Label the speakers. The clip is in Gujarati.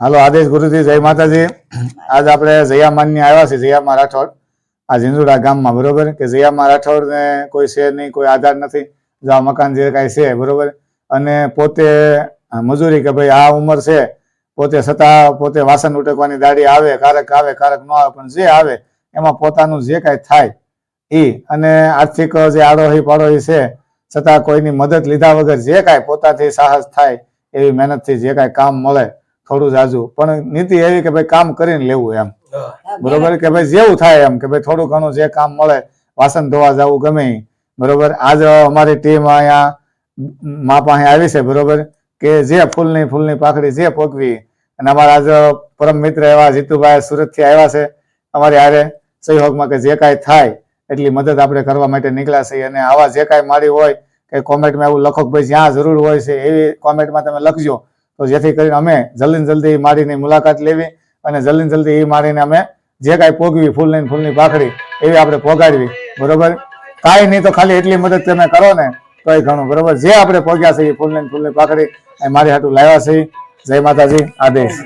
Speaker 1: હાલો, આદેશ ગુરુજી, જય માતાજી. આજ આપણે જયામાન્ય આવ્યા છીએ, જયામાં રાઠોડ. આ ઝીંઝુડા ગામમાં, બરોબર? કે જયામાં રાઠોડ ને કોઈ છે નહીં, કોઈ આધાર નથી. જો આ મકાન જે કાંઈ છે, બરોબર? અને પોતે મજૂરી કે ભાઈ આ ઉંમર છે, પોતે છતાં પોતે વાસણ ઉટકવાની દાડી આવે, કારક આવે, કારક ન આવે, પણ જે આવે, એમાં પોતાનું જે કાંઈ થાય એ અને આર્થિક જે આડોહી પાડોહી છે, છતાં કોઈની મદદ લીધા વગર જે કાંઈ પોતાથી સાહસ થાય, એવી મહેનતથી જે કાંઈ કામ મળે થોડું જાજુ. પણ નીતિ એવી કે ભાઈ કામ કરીને લેવું એમ. બરોબર? કે ભાઈ જેવું થાય એમ કે ભાઈ થોડું ઘણું જે કામ મળે વાસણ ધોવા જવું ગમે બરોબર? આજ અમારી ટીમ અહીંયા મા પાસે આવી છે બરોબર? કે જે ફૂલની ફૂલની પાકડી જે પોગવી અને અમારા આજ પરમ મિત્ર એવા જીતુભાઈ સુરતથી આવ્યા છે અમારી હારે સહયોગમાં કે જે કાંઈ થાય એટલી મદદ આપણે કરવા માટે નીકળ્યા છીએ. અને આવા જે કાંઈ મારી હોય કે કોમેન્ટમાં એવું લખો ભાઈ જ્યાં જરૂર હોય છે એવી કોમેન્ટમાં તમે લખજો. તો જેથી કરીને અમે જલ્દી જલ્દી એ મારીની મુલાકાત લેવી અને જલ્દી જલ્દી એ મારીને અમે જે કાંઈ પોગવી ફૂલની ફૂલની પાખડી એવી આપણે પોગાડવી. બરોબર? કાંઈ નહીં તો ખાલી એટલી મદદ તમે કરો ને તોય ઘણું. બરોબર? જે આપણે પોગ્યા છે એ ફૂલની ફૂલની પાખડી એ મારી હાટું લાવ્યા છે. જય માતાજી. આદેશ.